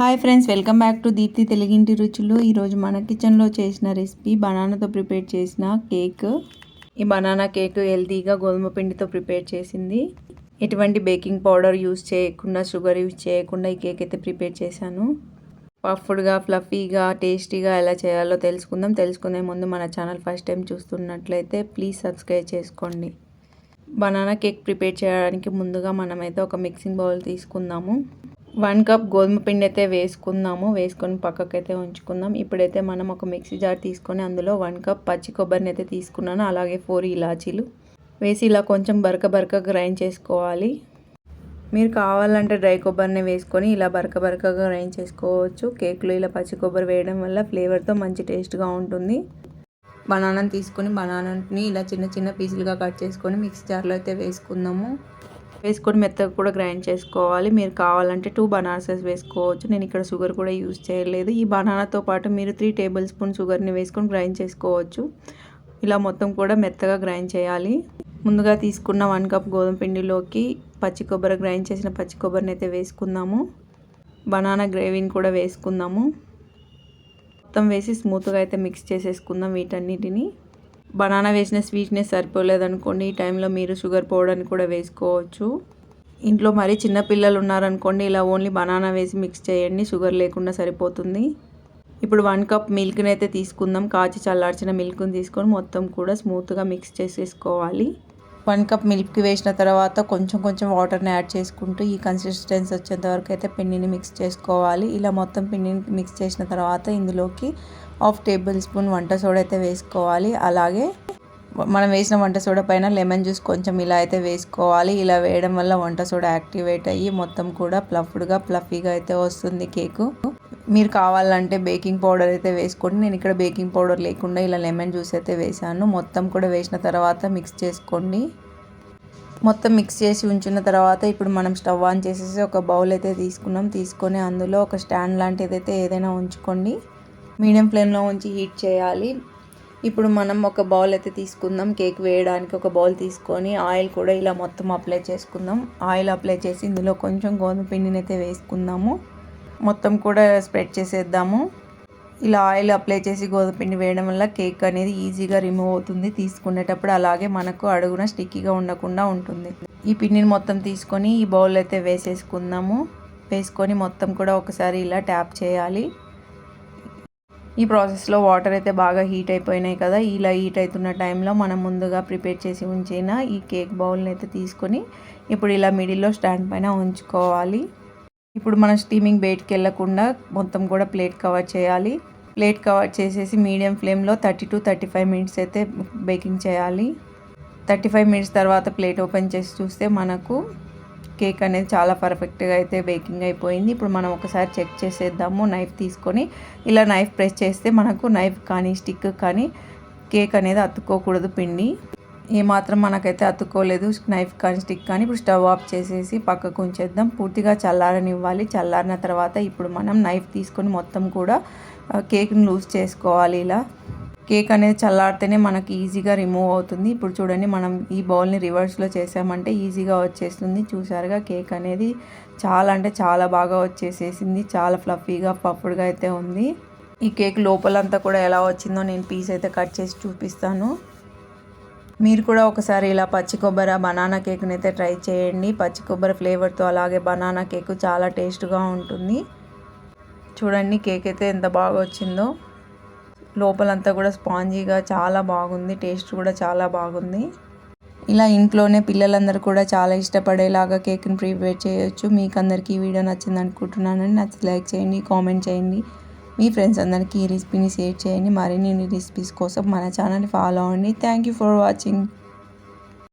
Hi friends welcome back to Deepthi తెలుగింటి రుచులు. ఈరోజు మన కిచెన్లో చేసిన రెసిపీ బనానాతో ప్రిపేర్ చేసిన కేక్. ఈ బనానా కేక్ హెల్తీగా గోధుమ పిండితో ప్రిపేర్ చేసింది. ఎటువంటి బేకింగ్ పౌడర్ యూస్ చేయకుండా షుగర్ యూస్ చేయకుండా ఈ కేక్ అయితే ప్రిపేర్ చేశాను. పఫ్డ్గా ఫ్లఫీగా టేస్టీగా ఎలా చేయాలో తెలుసుకుందాం. తెలుసుకునే ముందు మన ఛానల్ ఫస్ట్ టైం చూస్తున్నట్లయితే ప్లీజ్ సబ్స్క్రైబ్ చేసుకోండి. బనానా కేక్ ప్రిపేర్ చేయడానికి ముందుగా మనమైతే ఒక మిక్సింగ్ బౌల్ తీసుకుందాము. వన్ కప్ గోధుమ పిండి అయితే వేసుకుందాము. వేసుకొని పక్కకైతే ఉంచుకుందాం. ఇప్పుడైతే మనం ఒక మిక్సీ జార్ తీసుకొని అందులో వన్ కప్ పచ్చి కొబ్బరిని అయితే తీసుకున్నాను. అలాగే ఫోర్ ఇలాచీలు వేసి ఇలా కొంచెం బరక బరక గ్రైండ్ చేసుకోవాలి. మీరు కావాలంటే డ్రై కొబ్బరిని వేసుకొని ఇలా బరక బరకగా గ్రైండ్ చేసుకోవచ్చు. కేక్లో ఇలా పచ్చి కొబ్బరి వేయడం వల్ల ఫ్లేవర్తో మంచి టేస్ట్గా ఉంటుంది. బనానాని తీసుకొని బనానాని ఇలా చిన్న చిన్న పీసులుగా కట్ చేసుకొని మిక్సీ జార్లో అయితే వేసుకుందాము. వేసుకొని మెత్తగా కూడా గ్రైండ్ చేసుకోవాలి. మీరు కావాలంటే టూ బనానాసెస్ వేసుకోవచ్చు. నేను ఇక్కడ షుగర్ కూడా యూజ్ చేయలేదు. ఈ బనానాతో పాటు మీరు త్రీ టేబుల్ స్పూన్ షుగర్ని వేసుకొని గ్రైండ్ చేసుకోవచ్చు. ఇలా మొత్తం కూడా మెత్తగా గ్రైండ్ చేయాలి. ముందుగా తీసుకున్న వన్ కప్ గోధుమ పిండిలోకి పచ్చి కొబ్బరి గ్రైండ్ చేసిన పచ్చి కొబ్బరిని అయితే వేసుకుందాము. బనానా గ్రేవీని కూడా వేసుకుందాము. మొత్తం వేసి స్మూత్గా అయితే మిక్స్ చేసేసుకుందాం వీటన్నిటిని. బనానా వేసిన స్వీట్నెస్ సరిపోలేదనుకోండి ఈ టైంలో మీరు షుగర్ పౌడర్ని కూడా వేసుకోవచ్చు. ఇంట్లో మరీ చిన్నపిల్లలు ఉన్నారనుకోండి ఇలా ఓన్లీ బనానా వేసి మిక్స్ చేయండి షుగర్ లేకుండా సరిపోతుంది. ఇప్పుడు వన్ కప్ మిల్క్ని అయితే తీసుకుందాం. కాచి చల్లార్చిన మిల్క్ని తీసుకొని మొత్తం కూడా స్మూత్గా మిక్స్ చేసేసుకోవాలి. వన్ కప్ మిల్క్ వేసిన తర్వాత కొంచెం కొంచెం వాటర్ని యాడ్ చేసుకుంటూ ఈ కన్సిస్టెన్సీ వచ్చేంత వరకు అయితే పిండిని మిక్స్ చేసుకోవాలి. ఇలా మొత్తం పిండిని మిక్స్ చేసిన తర్వాత ఇందులోకి హాఫ్ టేబుల్ స్పూన్ వంట సోడా అయితే వేసుకోవాలి. అలాగే మనం వేసిన వంట సోడా పైన లెమన్ జ్యూస్ కొంచెం ఇలా అయితే వేసుకోవాలి. ఇలా వేయడం వల్ల వంట సోడా యాక్టివేట్ అయ్యి మొత్తం కూడా ప్లఫ్డ్గా ప్లఫీగా అయితే వస్తుంది కేకు. మీరు కావాలంటే బేకింగ్ పౌడర్ అయితే వేసుకోండి. నేను ఇక్కడ బేకింగ్ పౌడర్ లేకుండా ఇలా లెమన్ జ్యూస్ అయితే వేసాను మొత్తం కూడా వేసిన తర్వాత మిక్స్ చేసుకోండి. మొత్తం మిక్స్ చేసి ఉంచిన తర్వాత ఇప్పుడు మనం స్టవ్ ఆన్ చేసేసి ఒక బౌల్ అయితే తీసుకున్నాం. తీసుకొని అందులో ఒక స్టాండ్ లాంటిది అయితే ఏదైనా ఉంచుకోండి. మీడియం ఫ్లేమ్లో ఉంచి హీట్ చేయాలి. ఇప్పుడు మనం ఒక బౌల్ అయితే తీసుకుందాం. కేక్ వేయడానికి ఒక బౌల్ తీసుకొని ఆయిల్ కూడా ఇలా మొత్తం అప్లై చేసుకుందాం. ఆయిల్ అప్లై చేసి ఇందులో కొంచెం గోధుమ పిండిని అయితే వేసుకుందాము. మొత్తం కూడా స్ప్రెడ్ చేసేద్దాము. ఇలా ఆయిల్ అప్లై చేసి గోధుమ పిండి వేయడం వల్ల కేక్ అనేది ఈజీగా రిమూవ్ అవుతుంది. తీసుకునేటప్పుడు అలాగే మనకు అడుగున స్టిక్కీగా ఉండకుండా ఉంటుంది. ఈ పిండిని మొత్తం తీసుకొని ఈ బౌల్ అయితే వేసేసుకుందాము. వేసుకొని మొత్తం కూడా ఒకసారి ఇలా ట్యాప్ చేయాలి. ఈ ప్రాసెస్లో వాటర్ అయితే బాగా హీట్ అయిపోయినాయి కదా. ఇలా హీట్ అవుతున్న టైంలో మనం ముందుగా ప్రిపేర్ చేసి ఉంచిన ఈ కేక్ బౌల్ని అయితే తీసుకొని ఇప్పుడు ఇలా మిడిల్లో స్టాండ్ పైన ఉంచుకోవాలి. ఇప్పుడు మనం స్టీమింగ్ బయటికి వెళ్ళకుండా మొత్తం కూడా ప్లేట్ కవర్ చేయాలి. ప్లేట్ కవర్ చేసేసి మీడియం ఫ్లేమ్లో thirty to thirty five minutes అయితే బేకింగ్ చేయాలి. థర్టీ ఫైవ్ మినిట్స్ తర్వాత ప్లేట్ ఓపెన్ చేసి చూస్తే మనకు కేక్ అనేది చాలా పర్ఫెక్ట్గా అయితే బేకింగ్ అయిపోయింది. ఇప్పుడు మనం ఒకసారి చెక్ చేసేద్దాము. నైఫ్ తీసుకొని ఇలా నైఫ్ ప్రెస్ చేస్తే మనకు నైఫ్ కానీ స్టిక్ కానీ కేక్ అనేది అతుక్కోకూడదు పిండి. ఏమాత్రం మనకైతే అతుక్కోలేదు. నైఫ్ కానీ స్టిక్ కానీ ఇప్పుడు స్టవ్ ఆఫ్ చేసేసి పక్కకు ఉంచేద్దాం. పూర్తిగా చల్లారనివ్వాలి. చల్లారిన తర్వాత ఇప్పుడు మనం నైఫ్ తీసుకొని మొత్తం కూడా కేక్ని లూజ్ చేసుకోవాలి ఇలా. కేక్ అనేది చల్లారితేనే మనకి ఈజీగా రిమూవ్ అవుతుంది. ఇప్పుడు చూడండి మనం ఈ బౌల్ని రివర్స్లో చేసామంటే ఈజీగా వచ్చేస్తుంది. చూసారుగా కేక్ అనేది చాలా అంటే చాలా బాగా వచ్చేసేసింది. చాలా ఫ్లఫీగా పప్పుడుగా అయితే ఉంది. ఈ కేక్ లోపలంతా కూడా ఎలా వచ్చిందో నేను పీస్ అయితే కట్ చేసి చూపిస్తాను. మీరు కూడా ఒకసారి ఇలా పచ్చి కొబ్బరి బనానా కేక్ని అయితే ట్రై చేయండి. పచ్చి కొబ్బరి ఫ్లేవర్తో అలాగే బనానా కేక్ చాలా టేస్ట్గా ఉంటుంది. చూడండి కేక్ అయితే ఎంత బాగా వచ్చిందో. లోపలంతా కూడా స్పాంజీగా చాలా బాగుంది. టేస్ట్ కూడా చాలా బాగుంది. ఇలా ఇంట్లోనే పిల్లలందరూ కూడా చాలా ఇష్టపడేలాగా కేక్ని ప్రిపేర్ చేయొచ్చు. మీకు అందరికీ ఈ వీడియో నచ్చింది అనుకుంటున్నానని నచ్చి లైక్ చేయండి కామెంట్ చేయండి. మీ ఫ్రెండ్స్ అందరికీ ఈ రెసిపీని షేర్ చేయండి. మరిన్ని రెసిపీస్ కోసం మన ఛానల్ని ఫాలో అవ్వండి. Thank you for watching.